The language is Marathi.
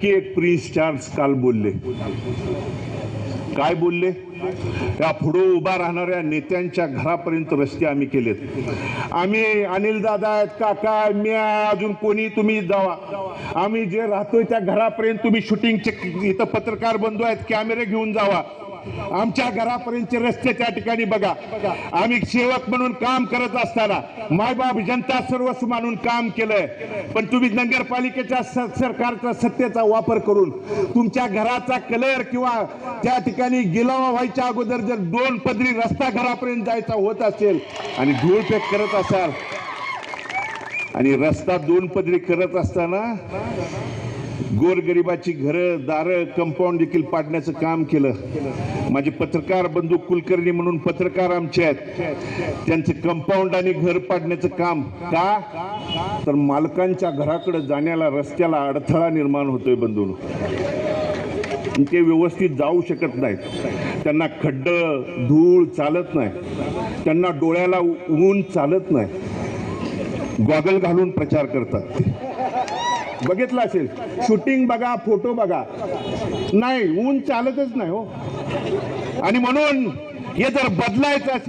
की एक प्रिन्स चार्ल्स काल बोलले. काय बोलले? या पुढं उभा राहणाऱ्या नेत्यांच्या घरापर्यंत रस्ते आम्ही केलेत. आम्ही अनिल दादा आहेत काका मी अजून कोणी? तुम्ही जावा. आम्ही जे राहतोय त्या घरापर्यंत तुम्ही शूटिंगचे इथं पत्रकार बंधू आहेत कॅमेरे घेऊन जावा. आमच्या घरापर्यंतचे रस्ते त्या ठिकाणी बघा. आम्ही सेवक म्हणून काम करत असताना मायबाप जनता सर्वस्व मानून काम केलंय. पण तुम्ही नगरपालिकेच्या सरकारचा सत्तेचा वापर करून तुमच्या घराचा कलर किंवा त्या ठिकाणी गिलावा व्हायच्या अगोदर जर दोन पदरी रस्ता घरापर्यंत जायचा होत असेल आणि धूळपेक करत असाल आणि रस्ता दोन पदरी करत असताना गोरगरिबाची घरं दारं कंपाऊंड देखील पाडण्याचं काम केलं. माझे पत्रकार बंधू कुलकर्णी म्हणून पत्रकार आमचे आहेत. त्यांचं कंपाऊंड आणि घर पाडण्याचं काम का? तर मालकांच्या घराकडे जाण्याला रस्त्याला अडथळा निर्माण होतोय बंधू ते व्यवस्थित जाऊ शकत नाहीत. त्यांना खड्ड धूळ चालत नाही. त्यांना डोळ्याला ऊन चालत नाही. गॉगल घालून प्रचार करतात ते. बघितलं असेल. शूटिंग बघा फोटो बघा. नाही ऊन चालतच नाही हो. आणि म्हणून हे जर बदलायचं असेल